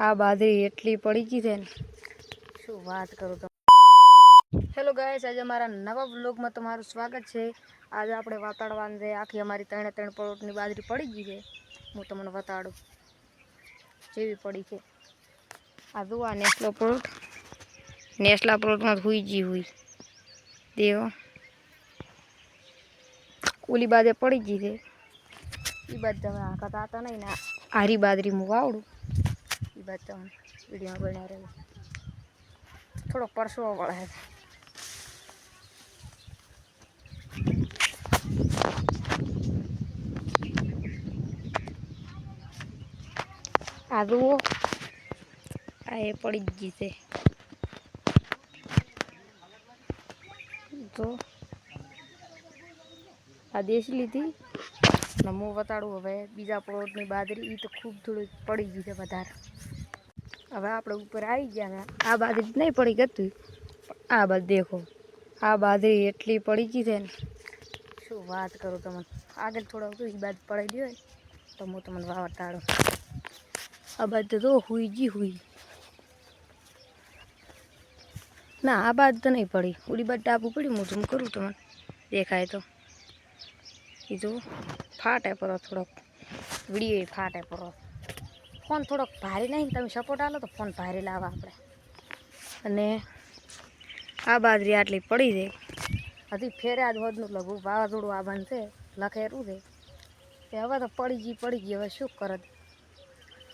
આ બાજરી એટલી પડી ગઈ છે ને. શું વાત કરું તો. હેલો ગાઈસ આજે અમારા નવા બ્લોગમાં તમારું સ્વાગત છે. આજે આપણે વાતાડવાનું છે, આખી અમારી ત્રણે ત્રણ પરોટની બાજરી પડી ગઈ છે. હું તમને વતાડું જેવી પડી છે. આ જુઓ આ નેસલો પરોટ નેસલા પરોટમાં હુઈ જી હુઈ. દેવો. ઓલી બાજે પડી ગઈ છે. એ બાજુ તમે આખા તાતા નહીં ને આરી બાજરી હું વાવડું. એ બાદ તમે વિડીયોમાં બન્યા રહેવું થોડો પરસવો પડે છે. આ જુઓ. આ એ પડી જ ગઈ છે. તો આ દેશી લીધી. ને હું બતાડું હવે બીજા પ્લોટની બાજરી. એ તો ખૂબ થોડી પડી ગઈ છે વધારે. હવે આપણે ઉપર આવી ગયા ને, આ બાજરી નહીં પડી ગતું. આ બાજુ દેખો, આ બાજરી એટલી પડી ગઈ છે ને. શું વાત કરું તમને? આગળ થોડા એ બાદ પડી ગયો તો હું તમને વાવર ટાળું આ બાજુ તો હુઈ જી હુઈ. ના, આ બાદ તો નહીં પડી. ઉડી બાદ ટાપુ પડી, હું ઝૂમ કરું તમને. દેખાય તો. એ જો ફાટે પરો થોડોક. વીડિયો ફાટે પરો. ફોન થોડોક ભારે નહીં, તમે સપોર્ટ આલો તો ફોન ભારે લાવવા આપણે. અને આ બાજરી આટલી પડી છે. હજી ફેરે આજ વધનું લઘુ વાવાઝોડું આ બનશે લખેરું છે. તે હવે તો પડી ગઈ પડી ગઈ, હવે શું કરત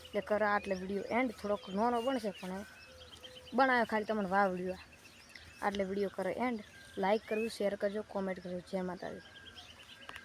એટલે કરે આટલે વીડિયો એન્ડ થોડોક નાનો બનશે પણ બનાવ્યો ખાલી તમને વાવ વીડિયો આટલે વીડિયો કરે એન્ડ લાઇક કરવું શેર કરજો કોમેન્ટ કરજો. જય માતાજી.